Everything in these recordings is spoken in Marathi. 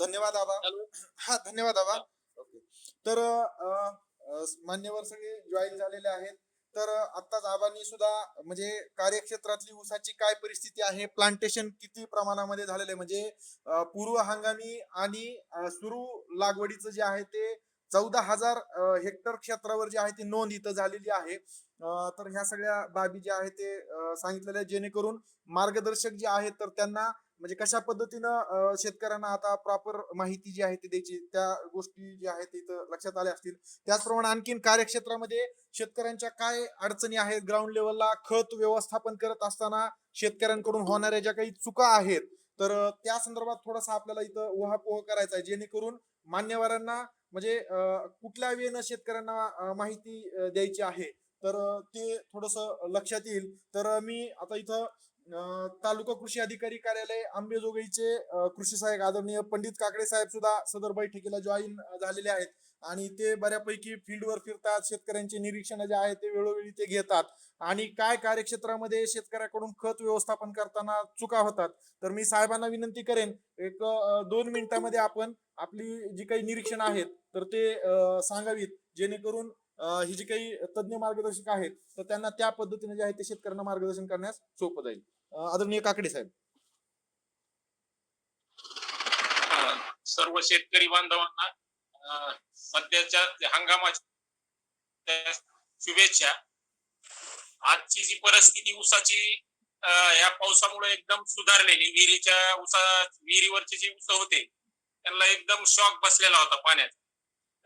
धन्यवाद आबा. हा धन्यवाद आबा. ओके. तर मान्यवर सगळे जॉईन झालेले आहेत. तर अ, आत्ताच आबांनी सुद्धा म्हणजे कार्यक्षेत्रातली ऊसाची काय परिस्थिती आहे प्लांटेशन किती प्रमाणामध्ये झालेलं आहे? म्हणजे पूर्व हंगामी आणि सुरू लागवडीचं जे आहे ते चौदा हजार हेक्टर क्षेत्रावर जे आहे ती नोंद इथं झालेली आहे. तर ह्या सगळ्या बाबी ज्या आहेत ते सांगितलेल्या आहेत. जेणेकरून मार्गदर्शक जे आहेत तर त्यांना म्हणजे कशा पद्धतीनं शेतकऱ्यांना आता प्रॉपर माहिती जी आहे ती द्यायची त्या गोष्टी ज्या आहेत तिथं इथं लक्षात आल्या असतील. त्याचप्रमाणे आणखीन कार्यक्षेत्रामध्ये शेतकऱ्यांच्या काय अडचणी आहेत? ग्राउंड लेवलला खत व्यवस्थापन करत असताना शेतकऱ्यांकडून होणाऱ्या ज्या काही चुका आहेत तर त्या संदर्भात थोडासा आपल्याला इथं उहापोह करायचा आहे. जेणेकरून मान्यवरांना म्हणजे कुठल्या वेळेनं शेतकऱ्यांना माहिती द्यायची आहे? तर ते थोडस लक्षात येईल. तर मी आता इथं तालुका कृषी अधिकारी कार्यालय आंबेजोगाईचे कृषी सहाय्यक आदरणीय पंडित काकडे साहेब सुद्धा सदर बैठकीला जॉईन झालेले आहेत. आणि ते बऱ्यापैकी फील्डवर फिरतात शेतकऱ्यांचे निरीक्षण जे आहे ते वेळोवेळी ते घेतात. आणि काय कार्यक्षेत्रामध्ये शेतकऱ्याकडून खत व्यवस्थापन करताना चुका होतात तर मी साहेबांना विनंती करेन एक दोन मिनिटांमध्ये आपण आपली जी काही निरीक्षण आहेत तर ते सांगावीत. जेणेकरून ही जी काही तज्ज्ञ मार्गदर्शक आहेत तर त्यांना त्या पद्धतीने जे आहे ते शेतकऱ्यांना मार्गदर्शन करण्यास सोपं जाईल. आदरणीय काकडे साहेब. सर्व शेतकरी बांधवांना सध्याच्या हंगामाच्या शुभेच्छा. आजची जी परिस्थिती ऊसाची या पावसामुळे एकदम सुधारलेली विहिरीच्या ऊसा विहिरीवरचे जे ऊस होते त्यांना एकदम शॉक बसलेला होता पाण्यात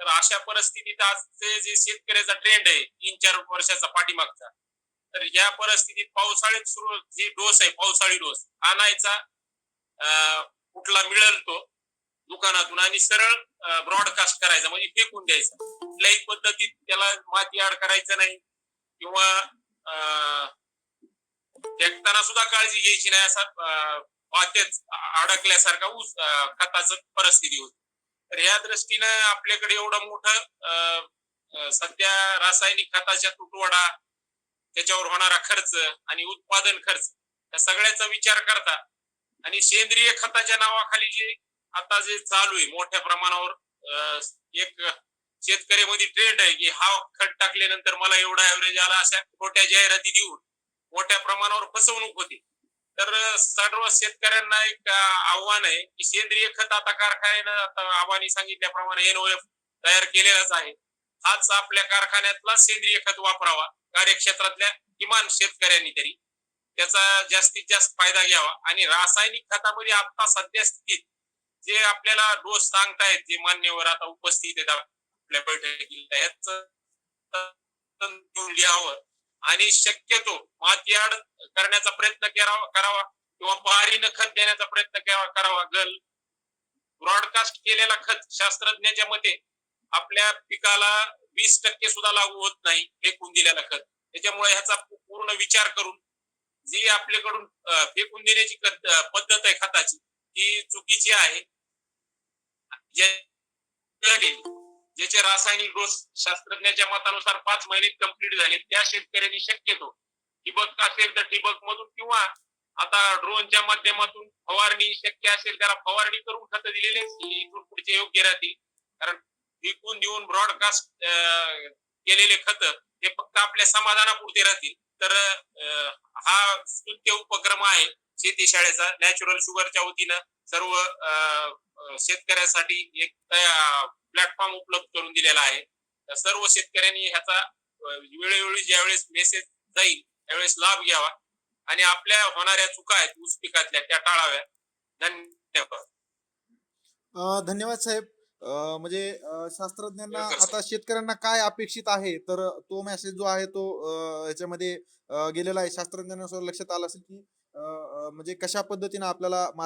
तर अशा परिस्थितीत आजचे जे शेतकऱ्याचा ट्रेंड आहे तीन चार वर्षाचा पाठीमागचा तर या परिस्थितीत पावसाळ्यात सुरू जी डोस आहे पावसाळी डोस आणायचा अं, कुठला मिळेल तो दुकानातून आणि सरळ ब्रॉडकास्ट करायचा म्हणजे फेकून द्यायचा. कुठल्याही पद्धतीत त्याला माती आड करायचं नाही किंवा अं, फेकताना सुद्धा काळजी घ्यायची नाही असा अं, अडकल्यासारखा ऊस खताच परिस्थिती होती. तर या दृष्टीनं आपल्याकडे एवढं मोठं अं, सध्या रासायनिक खताच्या तुटवडा त्याच्यावर होणारा खर्च आणि उत्पादन खर्च या सगळ्याचा विचार करता आणि सेंद्रिय खताच्या नावाखाली जे आता जे चालू आहे मोठ्या प्रमाणावर अं, एक शेतकऱ्यामध्ये ट्रेंड आहे की हा खत टाकल्यानंतर मला एवढा ऍव्हरेज आला अशा खोट्या जाहिराती देऊन मोठ्या प्रमाणावर फसवणूक होती. तर सर्व शेतकऱ्यांना एक आव्हान आहे की सेंद्रिय खत आता कारखान्यानं आता आव्हानी सांगितल्याप्रमाणे एनओएफ तयार केलेलाच आहे. हाच आपल्या कारखान्यातला सेंद्रिय खत वापरावा कार्यक्षेत्रातल्या किमान शेतकऱ्यांनी तरी. त्याचा जास्तीत जास्त फायदा घ्यावा आणि रासायनिक खतामध्ये आता सध्या स्थितीत जे आपल्याला डोस सांगतायत जे मान्यवर आता उपस्थित आहेत आपल्या बैठकीला याच लिहावं आणि शक्यतो मातीआड करण्याचा प्रयत्न करावा करावा किंवा पहारीनं खत देण्याचा प्रयत्न करावा करावा. गल ब्रॉडकास्ट केलेला खत शास्त्रज्ञाच्या मते आपल्या पिकाला वीस टक्के सुद्धा लागू होत नाही फेकून दिलेला खत. त्याच्यामुळे ह्याचा पूर्ण विचार करून जी आपल्याकडून फेकून देण्याची पद्धत आहे खताची ती चुकीची आहे. जे- ज्याचे रासायनिक डोस शास्त्रज्ञाच्या मतानुसार पाच महिने कंप्लीट झाले. त्या शेतकऱ्यांनी शक्यतो ठिबक असेल तर ठिबक मधून किंवा आता ड्रोनच्या माध्यमातून फवारणी शक्य असेल त्याला फवारणी करून खत दिलेले इथून पुढचे योग्य राहतील. कारण विकून देऊन ब्रॉडकास्ट केलेले खत हे फक्त आपल्या समाधानापुरते राहतील. तर हा स्तुत्य उपक्रम आहे शेती शाळेचा. नॅचरल शुगरच्या वतीनं सर्व शेतकऱ्यांसाठी एक प्लॅटफॉर्म उपलब्ध करून दिलेला आहे. सर्व शेतकऱ्यांनी ह्याचा वेळोवेळी ज्यावेळेस मेसेज जाईल त्यावेळेस लाभ घ्यावा. आणि आपल्या होणाऱ्या चुका आहेत ऊस पिकातल्या त्या टाळाव्या धन्यवाद. धन्यवाद साहेब. म्हणजे शास्त्रज्ञांना आता शेतकऱ्यांना काय अपेक्षित आहे? तर तो मेसेज जो आहे तो याच्यामध्ये गेलेला आहे. शास्त्रज्ञांना लक्षात आलं असेल की म्हणजे कशा पद्धतीने आपल्याला